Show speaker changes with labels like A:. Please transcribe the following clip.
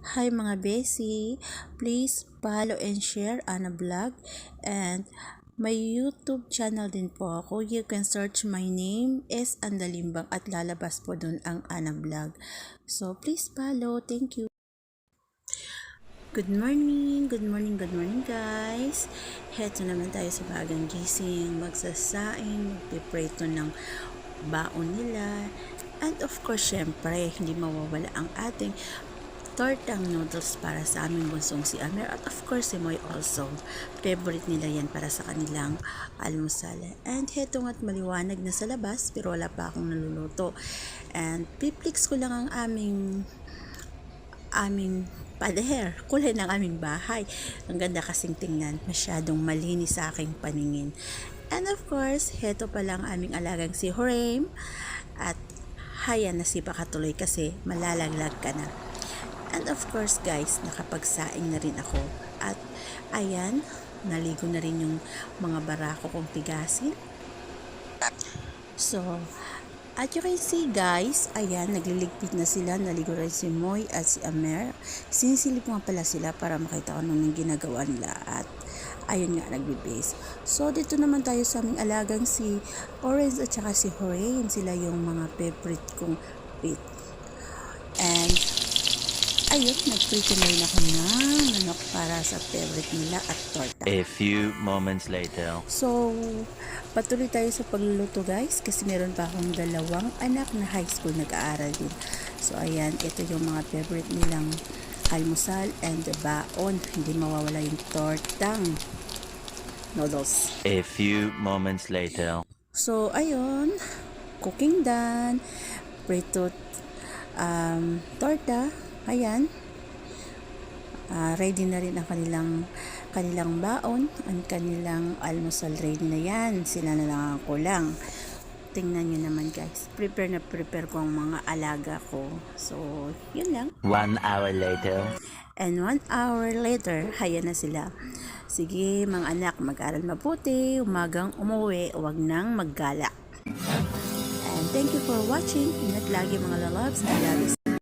A: Hi mga besi, please follow and share Ana Vlog and may YouTube channel din po ako. You can search my name is Andalimbang at lalabas po dun ang Ana Vlog. So please follow. Thank you. Good morning, good morning, good morning guys. Heto naman tayo sa bagang gising, magsasaing, magpiprito ng baon nila. And of course, syempre, hindi mawawala ang ating tortang noodles para sa aming bunsong si Amer at of course si Moy also. Favorite nila yan para sa kanilang almusal. And heto nga't maliwanag na sa labas pero wala pa akong naluluto. And piplix ko lang ang aming aming pader, kulay ng aming bahay. Ang ganda kasing tingnan, masyadong malinis sa aking paningin. And of course, heto pa lang aming alagang si Horame at haya na si Pakatuloy kasi malalaglag ka na. And of course guys, nakapagsaing na rin ako. At ayan, naligo na rin yung mga barako kong tigasin. So, at you can see guys, ayan, nagliligpit na sila. Naligo rin si Moy at si Amer. Sinisilip nga pala sila para makita ko nung ginagawa nila. At ayun nga, nagbibase. So, dito naman tayo sa aming alagang si Orange at saka si Horain. Sila yung mga favorite kong pet. And, ayun, nagprito na ako ng manok para sa favorite nila at torta.
B: A few moments later.
A: So, patuloy tayo sa pagluluto guys kasi meron pa akong dalawang anak na high school nag-aaral din. So, ayan, ito yung mga favorite nilang almusal and baon. Hindi mawawala yung tortang noodles.
B: A few moments later.
A: So, ayun, cooking done, prito um, torta, ayan. Ah, ready na rin ang kanilang kanilang baon, ang kanilang almusal ready na yan. Sila na lang ang kulang. Tingnan nyo naman guys, prepare na prepare ko ang mga alaga ko. So, yun lang.
B: One hour later.
A: And one hour later, haya na sila. Sige, mga anak, mag-aral mabuti. Umagang umuwi, huwag nang maggala. And thank you for watching. Ingat lagi mga lalabs. I love you.